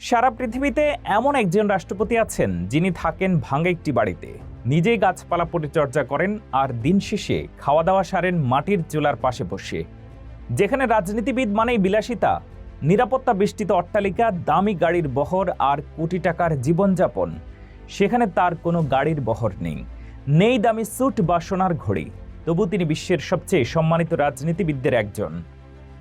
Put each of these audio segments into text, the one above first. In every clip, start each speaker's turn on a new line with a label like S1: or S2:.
S1: সারা পৃথিবীতে এমন একজন রাষ্ট্রপতি আছেন যিনি থাকেন ভাঙ্গা একটি বাড়িতে। নিজেই গাছপালা পরিচর্যা করেন আর দিন শেষে খাওয়া দাওয়া সারেন মাটির চুলার পাশে বসে। যেখানে রাজনীতিবিদ মানেই বিলাসিতা, নিরাপত্তা বেষ্টিত অট্টালিকা, দামি গাড়ির বহর আর কোটি টাকার জীবনযাপন। সেখানে তার কোনো গাড়ির বহর নেই। নেই দামি স্যুট বা সোনার ঘড়ি। তবু তিনি বিশ্বের সবচেয়ে সম্মানিত রাজনীতিবিদদের একজন।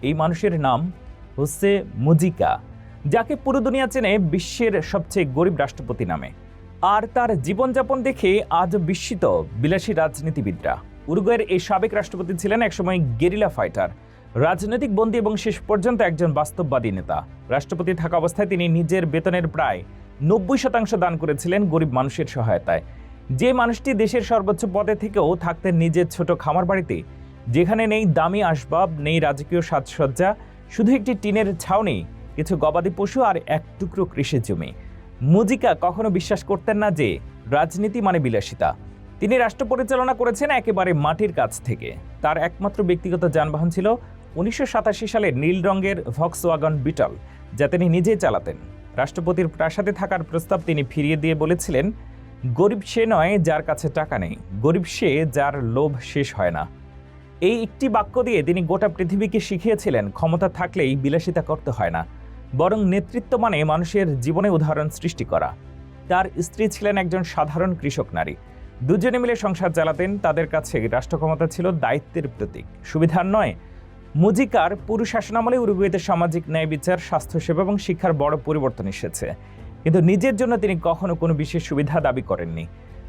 S1: এই মানুষের নাম হোসে মুজিকা। যাকে পুরো দুনিয়া চেনে বিশ্বের সবচেয়ে গরিব রাষ্ট্রপতি নামে। আর তার জীবনযাপন দেখে আজ বিস্মিত বিলাসী রাজনীতিবিদরা। উরুগুয়ের এই সাবেক রাষ্ট্রপতি ছিলেন একসময় গেরিলা ফাইটার, রাজনৈতিক বন্দী এবং শেষ পর্যন্ত একজন বাস্তববাদী নেতা। রাষ্ট্রপতি থাকা অবস্থায় তিনি নিজের বেতনের প্রায় নব্বই শতাংশ দান করেছিলেন গরিব মানুষের সহায়তায়। যে মানুষটি দেশের সর্বোচ্চ পদে থেকেও থাকতেন নিজের ছোট খামার বাড়িতে, যেখানে নেই দামি আসবাব, নেই রাজকীয় সাজসজ্জা, শুধু একটি টিনের ছাউনি কিছু গবাদি পশু আর এক টুকরো কৃষি জমি। মুজিকা কখনো বিশ্বাস করতেন না যে, রাজনীতি মানে বিলাসিতা। তিনি রাষ্ট্র পরিচালনা করেছেন একেবারে মাটির কাছ থেকে। তার একমাত্র ব্যক্তিগত যানবাহন ছিল উনিশশো সাতাশি সালে নীল রঙের ভক্সওয়াগন বিটল, যা তিনি নিজেই চালাতেন। রাষ্ট্রপতির প্রাসাদে থাকার প্রস্তাব তিনি ফিরিয়ে দিয়ে বলেছিলেন, গরিব সে নয় যার কাছে টাকা নেই। গরিব সে যার লোভ শেষ হয় না। এই একটি বাক্য দিয়ে তিনি গোটা পৃথিবীকে শিখিয়েছিলেন, ক্ষমতা থাকলেই বিলাসিতা করতে হয় না। বরং নেতৃত্ব মানে মানুষের জীবনে উদাহরণ সৃষ্টি করা। তার স্ত্রী ছিলেন একজন সাধারণ কৃষক নারী। দুজনে মিলে সংসার চালাতেন, তাদের কাছে রাষ্ট্র ক্ষমতা ছিল দায়িত্বের প্রতীক। সুবিধার নয়, মুজিকার পুরো শাসনামলে উরুগুয়েতে সামাজিক ন্যায় বিচার, স্বাস্থ্যসেবা এবং শিক্ষার বড় পরিবর্তন এসেছে। কিন্তু নিজের জন্য তিনি কখনো কোনো বিশেষ সুবিধা দাবি করেননি।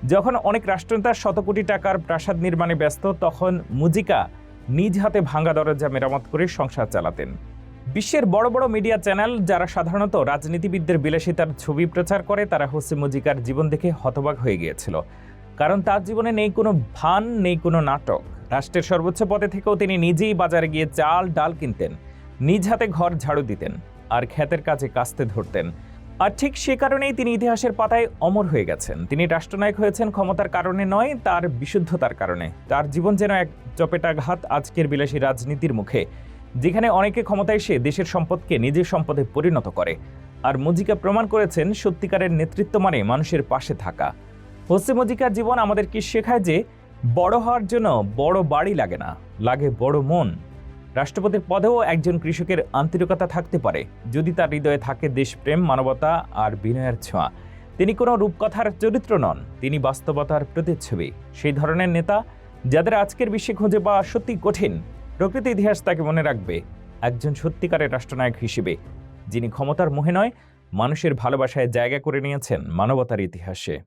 S1: যখন অনেক রাষ্ট্রনেতা শত কোটি টাকার প্রাসাদ নির্মাণে ব্যস্ত, তখন মুজিকা নিজ হাতে ভাঙ্গা দরজা মেরামত করে সংসার চালাতেন। বিশ্বের বড় বড় মিডিয়া চ্যানেল যারা সাধারণত রাজনীতিবিদদের বিলাসিতার ছবি প্রচার করে, তারা হোসে মুজিকার জীবন দেখে হতবাক হয়ে গিয়েছিল। কারণ তার জীবনে নেই কোনো ভান, নেই কোনো নাটক। রাষ্ট্রের সর্বোচ্চ পদে থেকেও তিনি নিজেই বাজারে গিয়ে চাল, ডাল কিনতেন। নিজ হাতে ঘর ঝাড়ু দিতেন আর ক্ষেতের কাজে কাস্তে ধরতেন। আর ঠিক সে কারণেই তিনি ইতিহাসের পাতায় অমর হয়ে গেছেন। তিনি রাষ্ট্রনায়ক হয়েছেন ক্ষমতার কারণে নয়, তার বিশুদ্ধতার কারণে। তার জীবন যেন এক চপেটাঘাত আজকের বিলাসী রাজনীতির মুখে। যেখানে অনেকে ক্ষমতায় এসে দেশের সম্পদকে নিজের সম্পদে পরিণত করে। আর মুজিকা প্রমাণ করেছেন সত্যিকারের নেতৃত্ব মানে মানুষের পাশে থাকা। হোসে মুজিকার জীবন আমাদেরকে শেখায় যে, বড় হওয়ার জন্য বড় বাড়ি লাগে না, লাগে বড় মন। রাষ্ট্রপতির পদেও একজন কৃষকের আন্তরিকতা থাকতে পারে, যদি তার হৃদয়ে থাকে দেশপ্রেম, মানবতা আর বিনয়ের ছোঁয়া। তিনি কোনো রূপকথার চরিত্র নন, তিনি বাস্তবতার প্রতিচ্ছবি। সেই ধরনের নেতা, যাদের আজকের বিশ্বে খুঁজে পাওয়া সত্যি কঠিন প্রকৃতি ইতিহাস তাকে মনে রাখবে, একজন সত্যিকারের রাষ্ট্রনায়ক হিসেবে, যিনি ক্ষমতার মোহে নয়, মানুষের ভালোবাসায় জায়গা করে নিয়েছেন মানবতার ইতিহাসে।